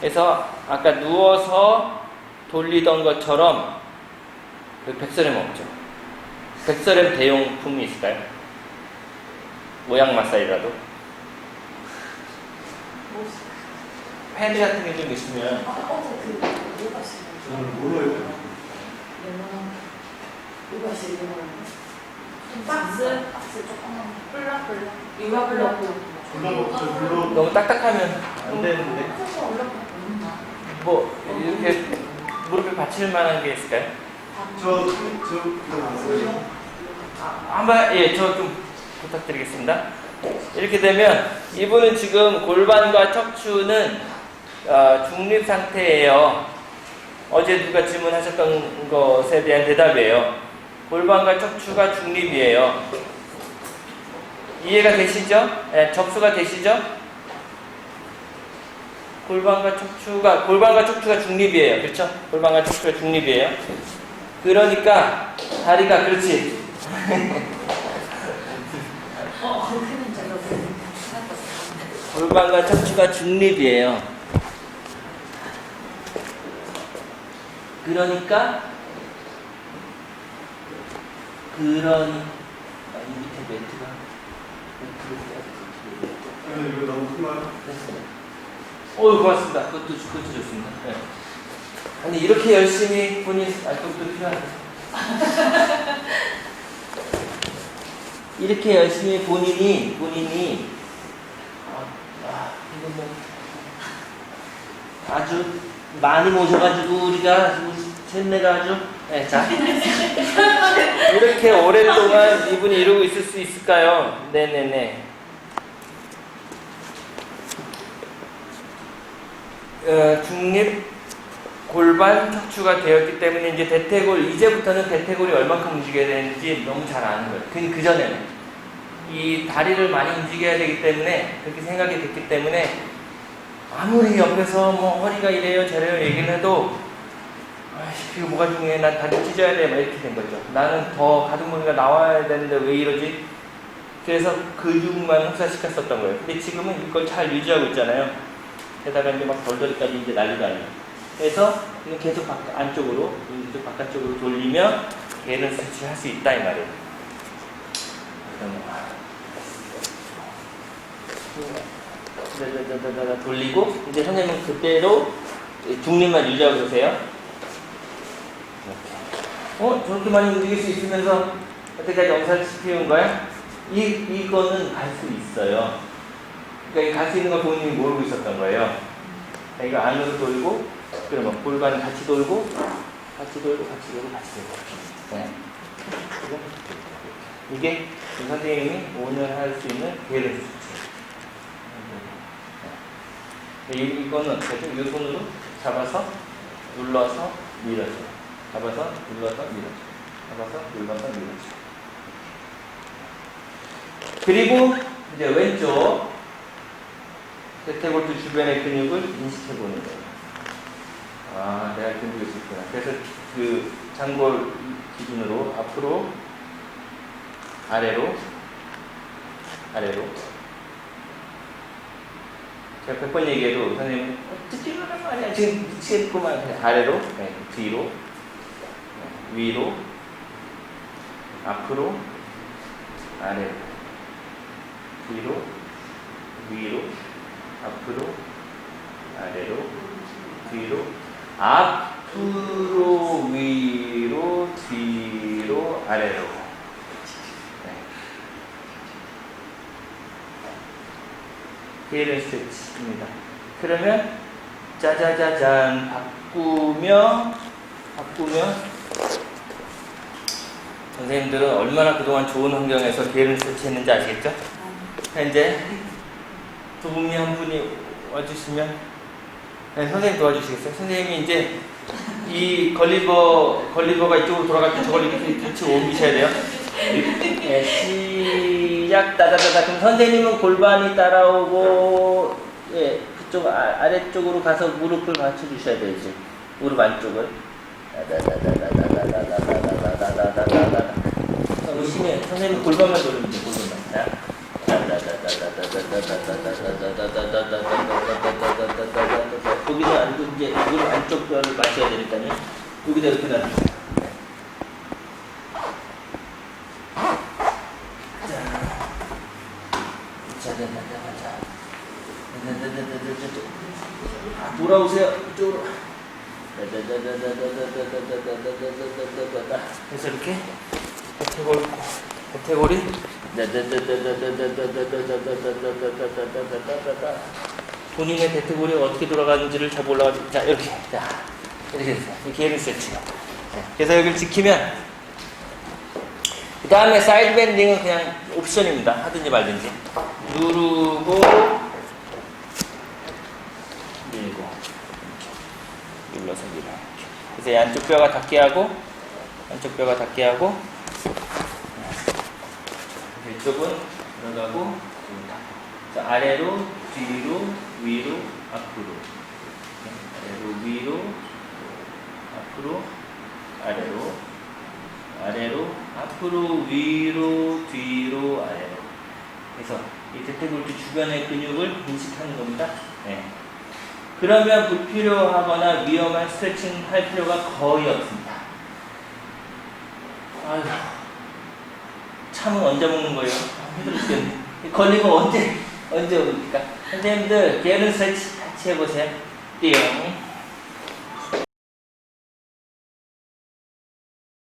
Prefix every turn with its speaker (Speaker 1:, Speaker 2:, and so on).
Speaker 1: 그래서 아까 누워서 돌리던 것처럼 그 백설렘 없죠. 백설렘 대용품이 있을까요? 모양 마사이라도? 패드 뭐, 같은 게 좀 있으면.
Speaker 2: 아, 어제 그, 뭐 봤어요?
Speaker 3: 저는 몰라요.
Speaker 2: 영화, 네, 뭐, 뭐 봤어요, 영화? 박스? 박스 조금만. 어, 블럭, 블럭. 유아 블럭.
Speaker 3: 음.
Speaker 1: 너무 딱딱하면 안 음. 되는데. 뭐 이렇게 무릎에 받칠 만한 게 있을까요?
Speaker 3: 저, 저,
Speaker 1: 아, 한번 예, 저 좀 부탁드리겠습니다. 이렇게 되면 이분은 지금 골반과 척추는 어, 중립 상태예요. 어제 누가 질문하셨던 것에 대한 대답이에요. 골반과 척추가 중립이에요. 이해가 되시죠? 예, 접수가 되시죠? 골반과 척추가 골반과 척추가 중립이에요. 그렇죠? 골반과 척추가 중립이에요. 그러니까 다리가 그렇지. 골반과 척추가 중립이에요. 그러니까
Speaker 3: 그러니까 네, 이거 너무 큰가요?
Speaker 1: 어, 네, 고맙습니다. 그것도, 그것도 좋습니다. 네. 아니, 이렇게 열심히 본인 알것도 필요하다. 이렇게 열심히 본인이, 본인이, 아, 아, 이거 뭐, 아주 많이 모셔가지고 우리가, 셋내가 아주, 네, 자. 이렇게 오랫동안 이분이 이러고 있을 수 있을까요? 네네네. 어, 중립 골반 척추가 되었기 때문에 이제 대퇴골 이제부터는 대퇴골이 얼만큼 움직여야 되는지 너무 잘 아는 거예요. 그, 그 전에는 이 다리를 많이 움직여야 되기 때문에 그렇게 생각이 됐기 때문에 아무리 옆에서 뭐 허리가 이래요 저래요 얘기를 해도 아이씨 이거 그 뭐가 중요해 난 다리 찢어야 돼 막 이렇게 된 거죠. 나는 더 가슴 무리가 나와야 되는데 왜 이러지? 그래서 그 근육만 흡사시켰었던 거예요. 근데 지금은 이걸 잘 유지하고 있잖아요. 게다가 이제 막 덜덜이까지 이제 난리도 아니고. 그래서 계속 바, 안쪽으로, 계속 바깥쪽으로 돌리면 개는 수치를 할 수 있다 이 말이에요. 뭐, 아, 네. 돌리고 이제 선생님은 그대로 중립만 유지하고 계세요. 어? 저렇게 많이 움직일 수 있으면서 어떻게까지 영상을 시키는 거야? 이, 이거는 알 수 있어요. 그러니까 같이 있는 걸 부모님이 모르고 있었던 거예요. 그러니까 이거 안으로 돌고, 그리고 막 골반을 같이 돌고, 같이 돌고, 같이 돌고, 같이 돌고. 네. 이게 선생님이 오늘 할 수 있는 괴를 주세요. 네. 이거는 대충 이 손으로 잡아서 눌러서 밀어줘. 잡아서 눌러서 밀어줘. 잡아서 눌러서 밀어줘. 그리고 이제 왼쪽 테테골트 주변의 근육을 인식해보는 거예요. 아, 내가 근육이 있었구나. 그래서 그 장골 기준으로 앞으로, 아래로, 아래로. 제가 몇번 얘기해도 선생님, 어떻게 일어난 거 아니야? 지금 미치겠구만. 아래로, 네, 뒤로, 위로, 앞으로, 아래로, 뒤로, 위로, 앞으로, 아래로, 뒤로, 앞으로, 위로, 뒤로, 아래로. 네. 1은 스트레치입니다. 그러면 짜자자잔 바꾸며 바꾸며 선생님들은 얼마나 그동안 좋은 환경에서 게임을 설치했는지 아시겠죠? 아. 현재 도움이 한 분이 와주시면 네, 선생님 도와주시겠어요? 선생님이 이제 이 걸리버 걸리버가 이쪽으로 돌아갈 때 저걸 이렇게 같이 옮기셔야 돼요. 네, 시작 따다다다 그럼 선생님은 골반이 따라오고 예 그쪽 아, 래쪽으로 가서 무릎을 받쳐 주셔야 되지 무릎 안쪽을 따다다다다다다다다다다다다다다다 의심해 선생님 골반만 돌리면 돼 골반만. 거기서 알고 이제 이걸 안쪽 뼈를 맞춰야 되니까요. 여기다 이렇게 놔. 돌아오세요. 이쪽으로. 해서 이렇게 버태골 버태골이 본인의 대퇴골이 어떻게 돌아가는지를 잘 몰라가지고 자 이렇게 자 이렇게 됐어요. 이렇게 해를 세트. 그래서 여기를 지키면 그 다음에 사이드 밴딩은 그냥 옵션입니다. 하든지 말든지 누르고 밀고 눌러서 밀어. 그래서 이 안쪽 뼈가 닿게 하고 안쪽 뼈가 닿게 하고 이쪽은 들어가고 자, 아래로 뒤로 위로 앞으로 아래로 위로 앞으로 아래로 아래로 앞으로 위로 뒤로 아래로 그래서 이 대퇴골주 주변의 근육을 인식하는 겁니다. 네. 그러면 불필요하거나 위험한 스트레칭 할 필요가 거의 없습니다. 아휴, 참은 언제 먹는 거예요? 아, 힘들어 죽겠네. 걸리고 언제, 언제 옵니까? 선생님들, 게으른 스트레치 같이 해보세요. 띠용.